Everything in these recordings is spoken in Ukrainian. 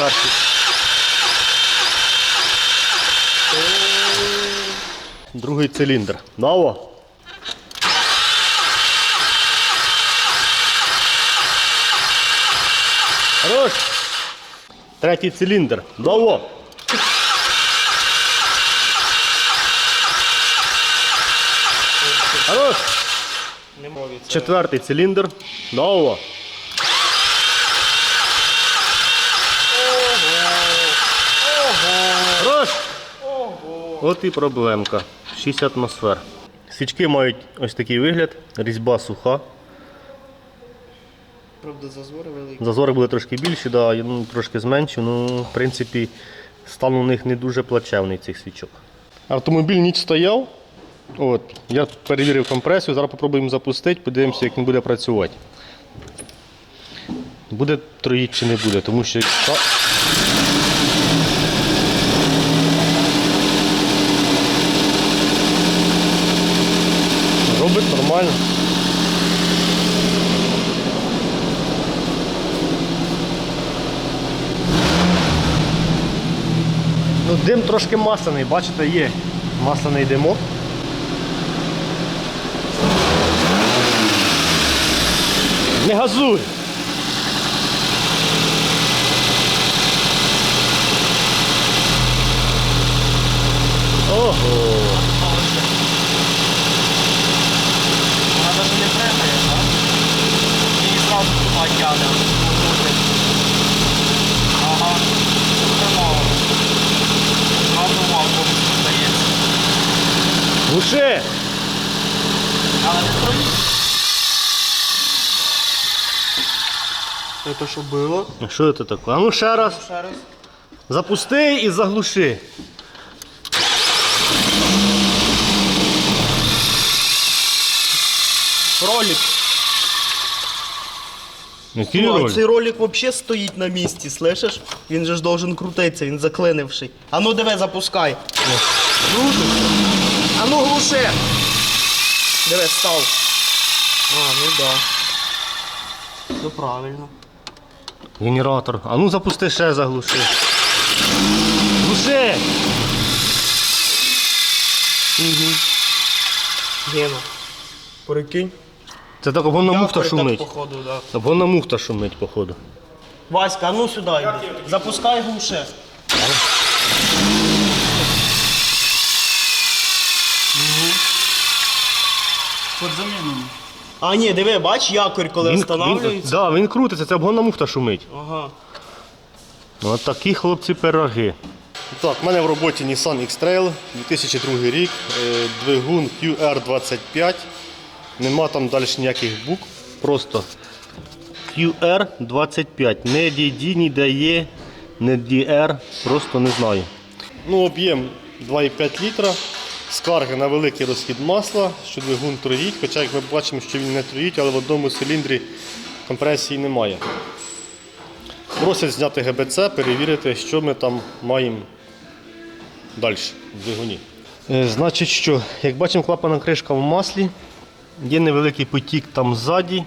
перший. Другий циліндр. Наво. Хорош. Третій циліндр. Наво. Хорош. Четвертий циліндр. Наво. Хорош. От і проблемка. 6 атмосфер. Свічки мають ось такий вигляд, різьба суха. Правда, зазвори великі. Зазори були трошки більші, да, я ну, трошки зменшив. Ну, в принципі, стан у них не дуже плачевний цих свічок. Автомобіль ніч стояв. От, я перевірив компресію, зараз спробуємо запустити, подивимося, як він буде працювати. Буде троїть чи не буде, тому що. та- Робить нормально. Ну, дим трошки масляний, бачите, є масляний димок. Не газуй! Ого! Вона навіть не пригає, так? Її туди тягне. Ага. Тримало. Зразу вакуум здається. Глуши! Але не троїть. Це що було? А Що це таке? А ну ще раз. Ще раз. Запусти і заглуши. Ролик. Який Ну, а роль? цей ролик взагалі стоїть на місці, слышиш? Він же ж должен крутитися, він заклинивший. А ну диви, запускай. Крутиться. А ну глуши. Диви, став. А, ну да. Ну правильно. Генератор. А ну запусти ще заглуши. Глуши! Угу. Гена. Прикинь. Це так вона муфта шумить. походу, да. Вона муфта шумить, походу. Васька, а ну сюди йди. Запускай глуше. Под заміну. А ні, диви, бач, якорь, коли він, встановлюється. да, він крутиться, це обгонна муфта шумить. Ага. От такі хлопці пироги. Так, в мене в роботі Nissan X-Trail 2002 рік, е, двигун QR25. Нема там далі ніяких букв, просто QR25. Не DD, ні DE, не DR, просто не знаю. Ну, об'єм 2,5 літра. Скарги на великий розхід масла, що двигун троїть, хоча як ми бачимо, що він не троїть, але в одному циліндрі компресії немає. Просять зняти ГБЦ, перевірити, що ми там маємо далі в двигуні. Е, Значить, що, як бачимо, клапана кришка в маслі, є невеликий потік там ззаді,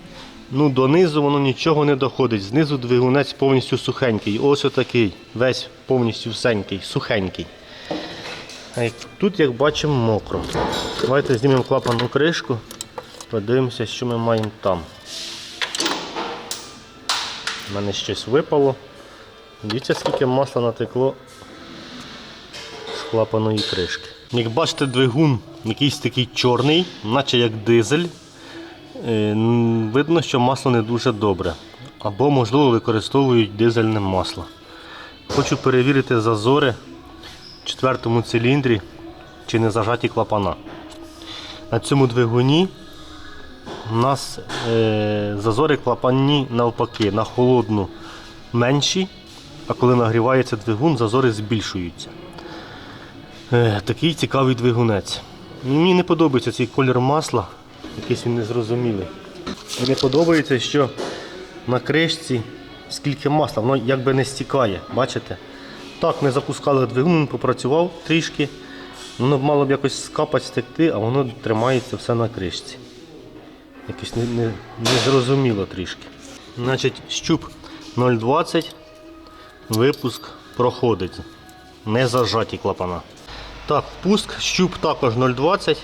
ну донизу воно нічого не доходить. Знизу двигунець повністю сухенький. Ось отакий, весь повністю всенький, сухенький. Тут, як бачимо, мокро. Давайте знімемо клапану кришку, подивимося, що ми маємо там. У мене щось випало. Дивіться, скільки масла натекло з клапаної кришки. Як бачите, двигун якийсь такий чорний, наче як дизель. Е, Видно, що масло не дуже добре. Або, можливо, використовують дизельне масло. Хочу перевірити зазори в четвертому циліндрі, чи не зажаті клапана. На цьому двигуні у нас е, зазори клапанні навпаки, на холодну менші, а коли нагрівається двигун, зазори збільшуються. Е, такий цікавий двигунець. Мені не подобається цей колір масла, якийсь він незрозумілий. Мені подобається, що на кришці скільки масла, воно якби не стікає, бачите? Так, ми запускали двигун, він попрацював трішки, воно мало б якось скапати, стекти, а воно тримається все на кришці. Якось не, не, незрозуміло трішки. Значить, щуп 0,20, випуск проходить. Не зажаті клапана. Так, впуск, щуп також 0,20.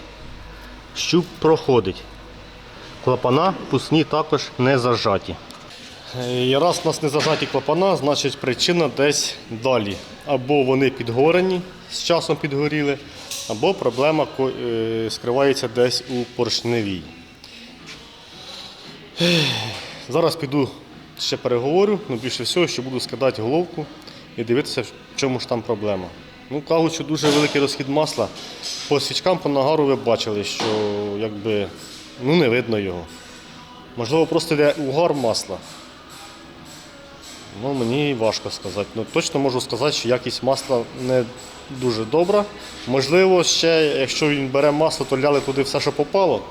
Щуп проходить. Клапана впускні також не зажаті. І раз у нас не зажаті клапана, значить причина десь далі. Або вони підгорені, з часом підгоріли, або проблема е, скривається десь у поршневій. Зараз піду ще переговорю, ну більше всього, що буду скидати головку і дивитися, в чому ж там проблема. Ну, кажуть, що дуже великий розхід масла. По свічкам, по нагару ви бачили, що якби, ну, не видно його. Можливо, просто йде угар масла. Ну, мені важко сказати. Ну, точно можу сказати, що якість масла не дуже добра. Можливо, ще, якщо він бере масло, то ляли туди все, що попало.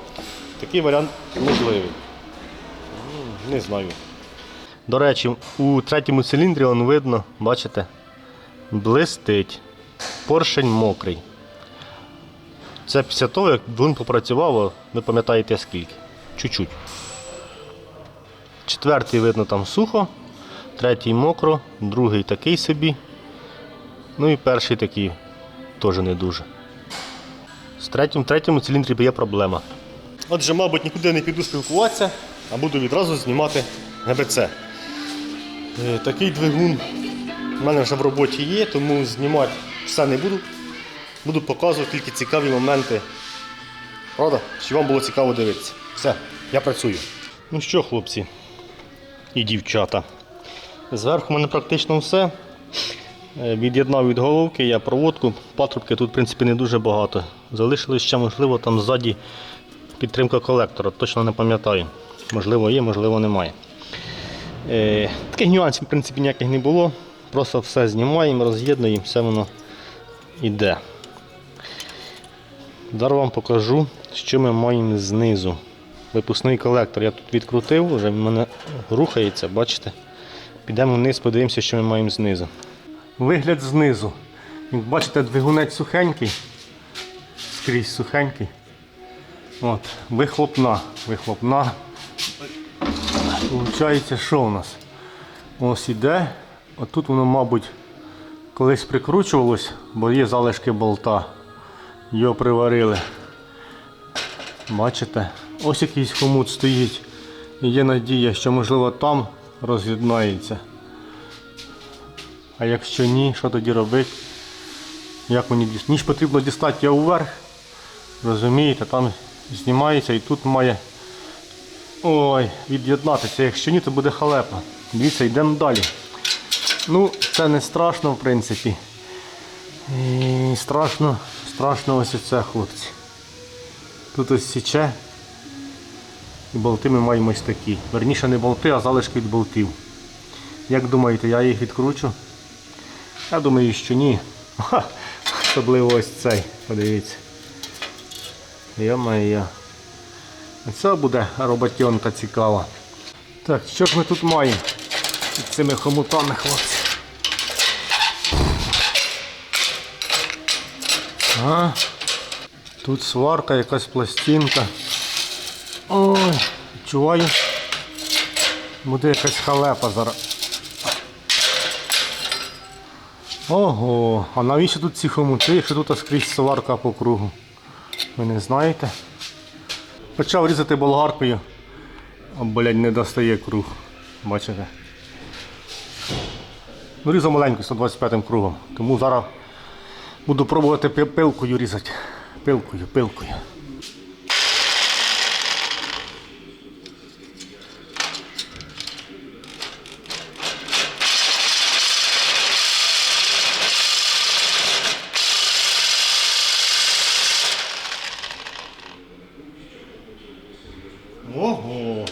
Такий варіант можливий. Ну, Не знаю. До речі, у третьому циліндрі он видно, бачите, блистить. Поршень мокрий. Це після того, як двигун попрацював, ви пам'ятаєте скільки? Чуть-чуть. Четвертий видно там сухо, третій мокро, другий такий собі. Ну і перший такий теж не дуже. З третім, третьому циліндрі є проблема. Отже, мабуть, нікуди не піду спілкуватися, а буду відразу знімати ГБЦ. Е, Такий двигун в мене вже в роботі є, тому знімати все не буду. Буду показувати тільки цікаві моменти. Правда? Чи вам було цікаво дивитися? Все, я працюю. Ну що, хлопці і дівчата. Зверху в мене практично все. Е, Від'єднав від головки, я проводку. Патрубки тут, в принципі, не дуже багато. Залишилось ще, можливо, там ззаді підтримка колектора. Точно не пам'ятаю. Можливо, є, можливо, немає. Е, таких нюансів, в принципі, ніяких не було. Просто все знімаємо, роз'єднуємо, все воно йде. Зараз вам покажу, що ми маємо знизу. Випускний колектор я тут відкрутив, вже в мене рухається, бачите? Підемо вниз, подивимося, що ми маємо знизу. Вигляд знизу. Як бачите, двигунець сухенький, скрізь сухенький. От, вихлопна, вихлопна. Получається, що у нас? Ось іде. Отут воно, мабуть, колись прикручувалось, бо є залишки болта. Його приварили. Бачите? Ось якийсь хомут стоїть. Є надія, що можливо там роз'єднається. А якщо ні, що тоді робити? Як мені дістати? Ніж потрібно дістати його вверх. Розумієте, там знімається і тут має ой, від'єднатися. Якщо ні, то буде халепа. Дивіться, йдемо далі. Ну, це не страшно, в принципі. І страшно, страшно ось оце, хлопці. Тут ось січе. І болти ми маємо ось такі. Верніше не болти, а залишки від болтів. Як думаєте, я їх відкручу? Я думаю, що ні. Особливо ось цей. Подивіться. Йо-моє. Це буде роботенка цікава. Так, що ж ми тут маємо під цими хомутами, хлопці? Ага. Тут сварка, якась пластинка. Ой, відчуваю. Буде якась халепа зараз. Ого, а навіщо тут ці хомути, якщо тут скрізь сварка по кругу? Ви не знаєте? Почав різати болгаркою, а блядь, не достає круг. Бачите? Ну, різав маленькою 125 кругом. Тому зараз буду пробувати пилкою різати. Пилкою, пилкою. Ого!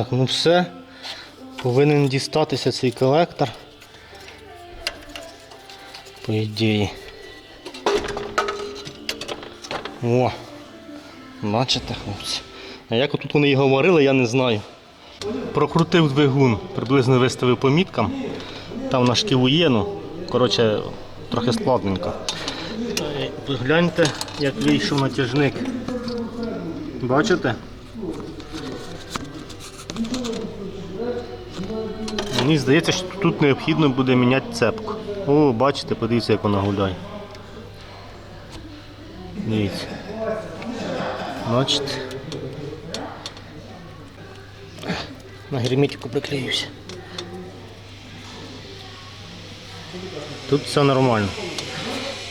Так, ну все. повинен дістатися цей колектор. По ідеї. О! Бачите, хлопці. А як тут вони і говорили, я не знаю. Прокрутив двигун, приблизно виставив по міткам. Там на шківу є, ну, коротше, трохи складненько. Гляньте, як вийшов натяжник. Бачите? Мені здається, що тут необхідно буде міняти цепку. О, бачите, подивіться, як вона гуляє. Дивіться. Бачите? На герметику приклеюся. Тут все нормально.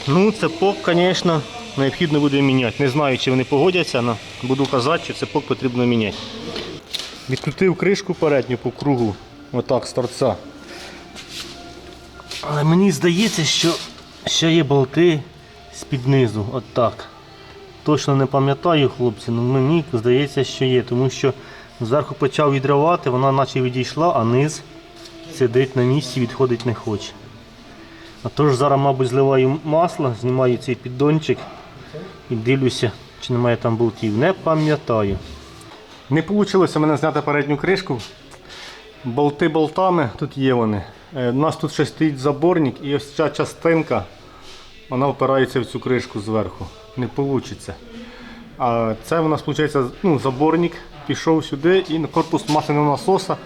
Ну, цепок, звісно, необхідно буде міняти. Не знаю, чи вони погодяться, але буду казати, що цепок потрібно міняти. Відкрутив кришку передню по кругу, отак, з торця. Але мені здається, що ще є болти з-під низу, отак. Точно не пам'ятаю, хлопці, але мені здається, що є, тому що зверху почав відривати, вона наче відійшла, а низ сидить на місці, відходить не хоче. А тож зараз, мабуть, зливаю масло, знімаю цей піддончик і дивлюся, чи немає там болтів. Не пам'ятаю. Не вийшло в мене зняти передню кришку. Болти болтами, тут є вони. Е, У нас тут ще стоїть заборник і ось ця частинка, вона впирається в цю кришку зверху. Не вийде. А це у нас виходить ну, заборник, пішов сюди і корпус масляного насоса,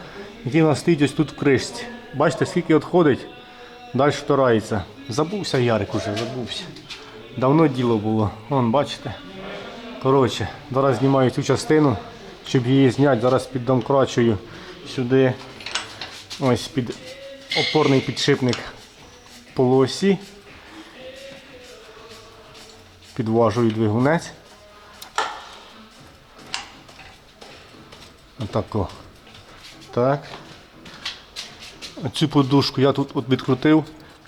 який у нас стоїть ось тут в кришці. Бачите, скільки відходить, далі втирається. Забувся Ярик уже, забувся. Давно діло було. Вон, бачите. Коротше, зараз знімаю цю частину, щоб її зняти. Зараз піддомкрачую сюди ось під опорний підшипник полуосі. Підважую двигунець. Отако. Так. Цю подушку я тут от відкрутив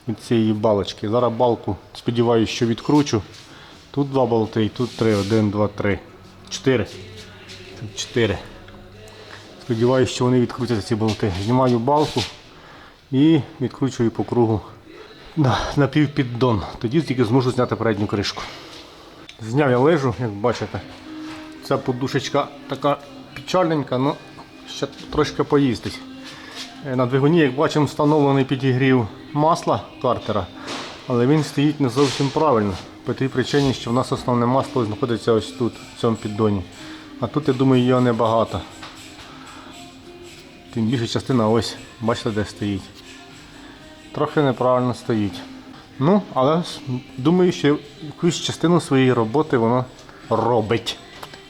від цієї балочки. Зараз балку, сподіваюся, що відкручу. Тут два болти, і тут три. Один, два, три. Чотири. Тут чотири. Сподіваюся, що вони відкрутяться ці болти. Знімаю балку і відкручую по кругу на, півпіддон. Тоді тільки зможу зняти передню кришку. Зняв я лежу, як бачите. Ця подушечка така печальненька, але ще трошки поїздить. Е, На двигуні, як бачимо, встановлений підігрів масла картера, але він стоїть не зовсім правильно. По тій причині, що в нас основне масло знаходиться ось тут, в цьому піддоні. А тут, я думаю, його небагато. Тим більше частина ось, бачите, де стоїть. Трохи неправильно стоїть. Ну, але думаю, що якусь частину своєї роботи воно робить.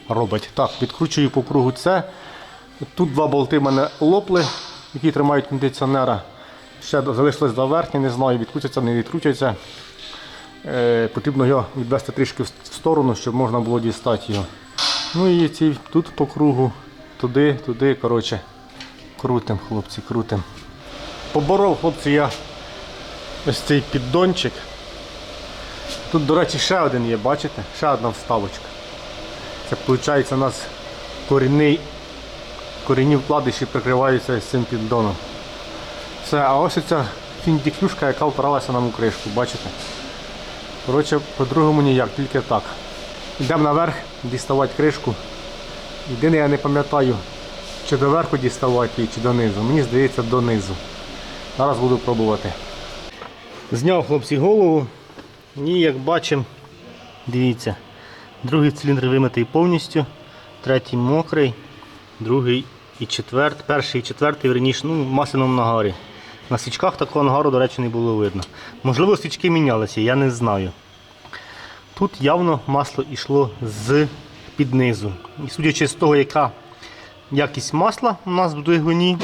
Робить. Так, відкручую по кругу це. Тут два болти в мене лопли, які тримають кондиціонера. Ще залишилось два верхні, не знаю, відкрутяться, не відкрутяться. Е, потрібно його відвести трішки в сторону, щоб можна було дістати його. Ну і ці тут по кругу, туди, туди, коротше, крутим, хлопці, крутим. Поборов, хлопці, я ось цей піддончик. Тут, до речі, ще один є, бачите? Ще одна вставочка. Це виходить у нас корінний, корінні вкладиші прикриваються з цим піддоном. Все, а ось ця фіндіклюшка, яка впиралася нам у кришку, бачите? Коротше, по-другому ніяк, тільки так. Йдемо наверх діставати кришку. Єдине, я не пам'ятаю, чи до верху діставати її, чи донизу. Мені здається, донизу. Зараз буду пробувати. Зняв хлопці голову. І як бачимо, дивіться, другий циліндр вимитий повністю, третій мокрий, другий і четвертий, перший і четвертий верніше, ну, масляному нагарі. На свічках такого нагару, до речі, не було видно. Можливо, свічки мінялися, я не знаю. Тут явно масло йшло з під низу. І судячи з того, яка якість масла у нас в двигуні,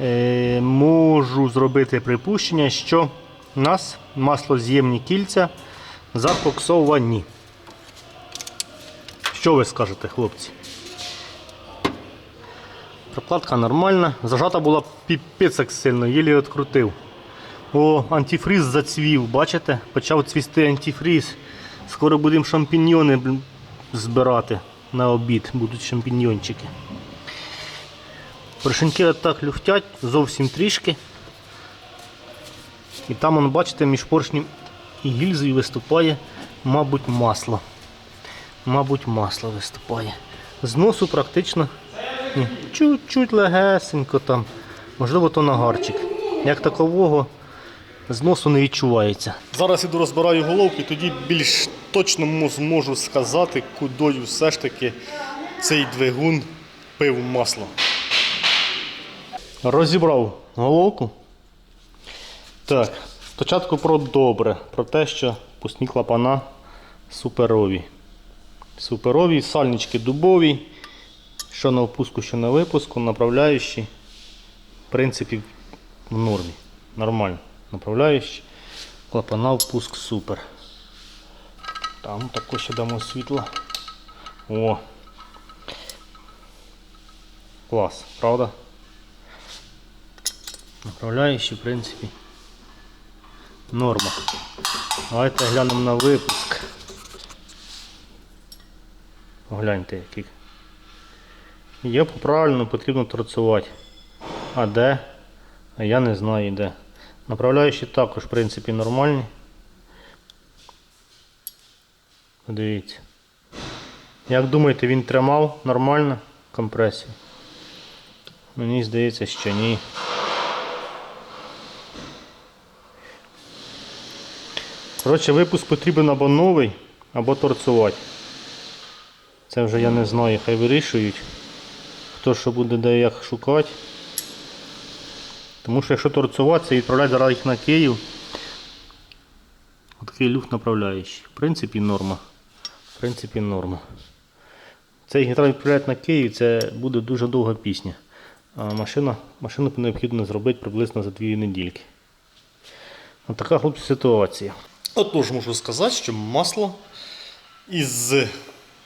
е, можу зробити припущення, що у нас маслоз'ємні кільця закоксовані. Що ви скажете, хлопці? Прокладка нормальна. Зажата була піпець сильно, єлі відкрутив. О, антифріз зацвів, бачите? Почав цвісти антифріз. Скоро будемо шампіньйони збирати на обід. Будуть шампіньйончики. Поршеньки отак люфтять зовсім трішки. І там, он, бачите, між поршнем і гільзою виступає, мабуть, масло. Мабуть, масло виступає. З носу практично чуть-чуть легесенько там. Можливо, то нагарчик. Як такового з носу не відчувається. Зараз іду розбираю головки, тоді більш точно зможу сказати, кудою все ж таки цей двигун пив масло. Розібрав головку. Так, спочатку про добре, про те, що пусні клапана суперові. Суперові, сальнички дубові, що на впуску, що на випуску, направляючі. В принципі, в нормі. Нормально. Направляючі. Клапана впуск супер. Там також дамо світло. О. Клас, правда? Направляючі, в принципі. Норма. Давайте глянемо на випуск. Гляньте який. Є правильно потрібно торцувати. А де? А я не знаю де. Направляючі також, в принципі, нормальні. Подивіться. Як думаєте, він тримав нормально компресію? Мені здається, що ні. Коротше, випуск потрібен або новий, або торцувати. Це вже я не знаю, хай вирішують. Хто що буде де як шукати. Тому що якщо торцувати, це відправляти зараз їх на Київ. Отакий люфт направляючий. В принципі, норма. В принципі, норма. Це їх треба відправляти на Київ, це буде дуже довга пісня. А машина, машину необхідно зробити приблизно за дві недільки. От така хлопці ситуація. Отож можу сказати, що масло із,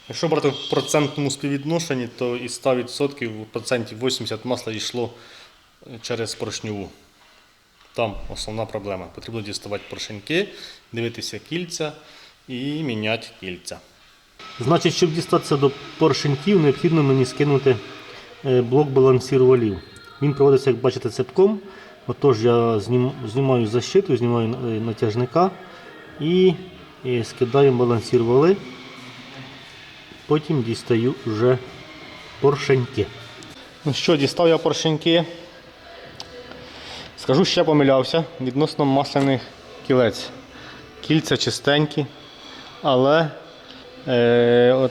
якщо брати в процентному співвідношенні, то із 100% процентів 80 масла йшло через поршньову. Там основна проблема. Потрібно діставати поршеньки, дивитися кільця і міняти кільця. Значить, щоб дістатися до поршеньків, необхідно мені скинути е, блок балансірувалів. Він проводиться, як бачите, цепком. Отож, я знімаю защиту, знімаю е, натяжника і, і скидаю балансірвали. Потім дістаю вже поршеньки. Ну що, дістав я поршеньки. Скажу, ще помилявся відносно масляних кілець. Кільця чистенькі, але е, от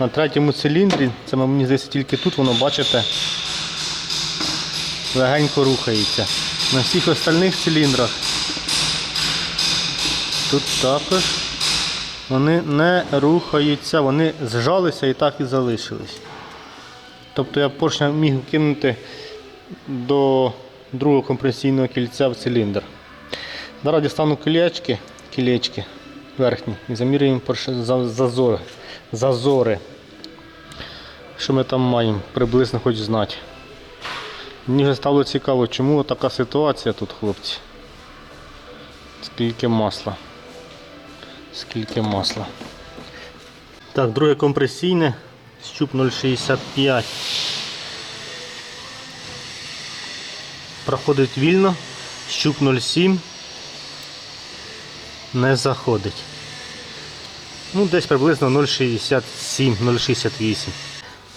на третьому циліндрі, це мені здається тільки тут, воно бачите, легенько рухається. На всіх остальних циліндрах тут також вони не рухаються, вони зжалися і так і залишились. Тобто я поршня міг кинути до другого компресійного кільця в циліндр. Зараз дістану кілечки, кілечки верхні і замірюємо зазори. зазори. Що ми там маємо, приблизно хоч знати. Мені вже стало цікаво, чому така ситуація тут, хлопці. Скільки масла. Скільки масла. Так, друге компресійне, щуп 0,65. Проходить вільно, щуп 0,7 не заходить. Ну, десь приблизно 0,67, 0,68.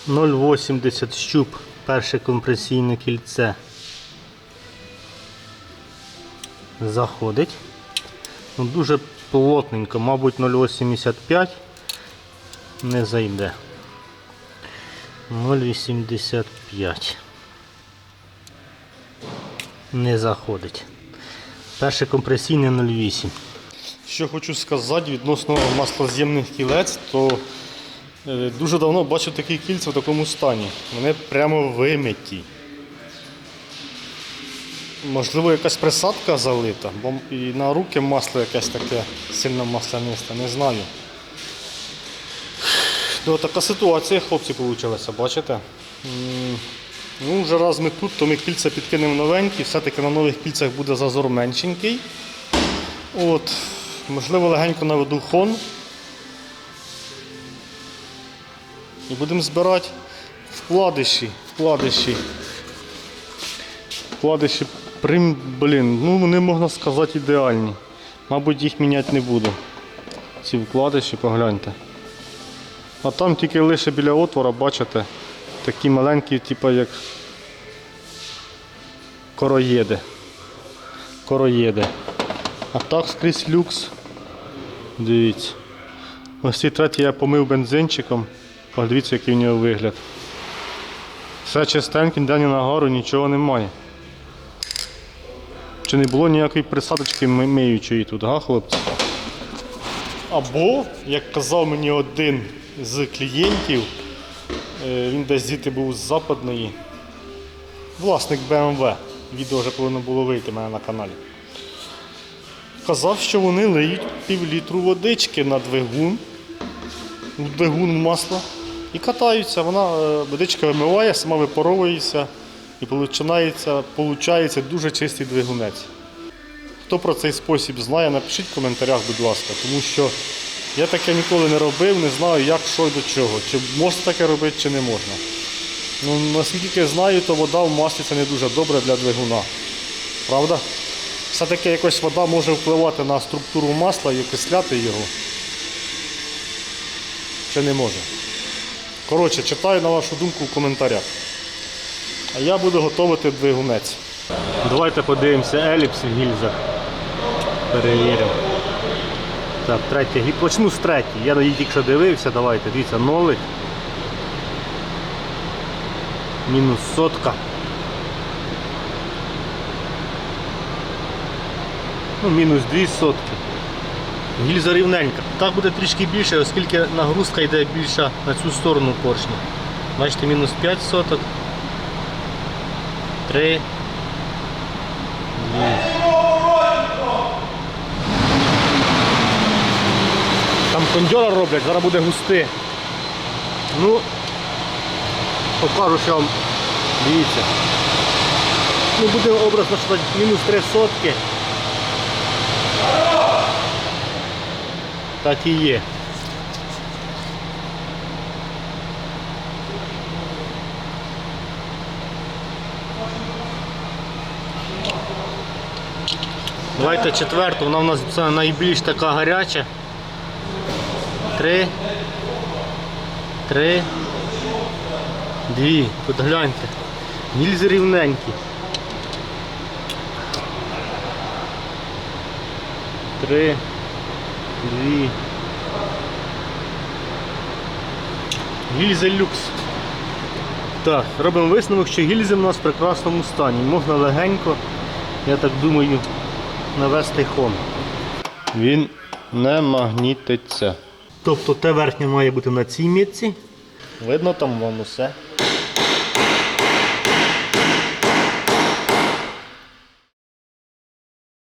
0,80 щуп, перше компресійне кільце. Заходить. Ну, дуже плотненько, мабуть 0,85 не зайде. 0,85. Не заходить. Перше компресійне 0,8. Що хочу сказати відносно маслоз'ємних кілець, то е, дуже давно бачив такі кільця в такому стані. Вони прямо вимиті. Можливо, якась присадка залита, бо і на руки масло якесь таке сильно маслянисте, не знаю. Ну, така ситуація, хлопці, вийшла, бачите? Ну, вже раз ми тут, то ми кільця підкинемо новенькі, все-таки на нових кільцях буде зазор меншенький. От, можливо, легенько наведу хон. І будемо збирати вкладиші, вкладиші вкладиші, прим, блін, ну вони можна сказати ідеальні. Мабуть, їх міняти не буду. Ці вкладиші, погляньте. А там тільки лише біля отвора, бачите, такі маленькі, типу як короєди. Короєди. А так скрізь люкс. Дивіться. Ось ці треті я помив бензинчиком. Подивіться, який в нього вигляд. Все чистеньке, ніде ні нагару, нічого немає. Чи не було ніякої присадочки миючої тут, га, хлопці? Або, як казав мені один з клієнтів, е, він десь звідти був з западної, власник BMW. Відео вже повинно було вийти в мене на каналі. Казав, що вони лиють півлітру водички на двигун, двигун масла і катаються. Вона е, водичка вимиває, сама випаровується і получається дуже чистий двигунець. Хто про цей спосіб знає, напишіть в коментарях, будь ласка, тому що я таке ніколи не робив, не знаю, як що і до чого. Чи можна таке робити, чи не можна. Ну, наскільки я знаю, то вода в маслі це не дуже добре для двигуна. Правда? Все-таки якось вода може впливати на структуру масла і окисляти його. Чи не може? Коротше, читаю на вашу думку в коментарях. А я буду готувати двигунець. Давайте подивимося еліпс в гільзах. Перевіримо. Так, третя. Почну з третьої. Я її тільки що дивився, давайте, дивіться, нолик. Мінус сотка. Ну, мінус дві сотки. Гільза рівненька. Так буде трішки більше, оскільки нагрузка йде більша на цю сторону поршня. Бачите, мінус 5 соток. 3. Там кондьора роблять, зараз буде густи. Ну, покажу, що вам дивіться. Ну, буде образно сказати, мінус 3 сотки. Так і є. Давайте четверту, вона у нас це найбільш така гаряча. Три. Три. Дві. Тут гляньте. Гільзи рівненькі. Три. Дві. Гільзи люкс. Так, робимо висновок, що гільзи в нас в прекрасному стані. Можна легенько, я так думаю, навести хон. Він не магнітиться. Тобто те верхнє має бути на цій мітці. Видно там вам усе.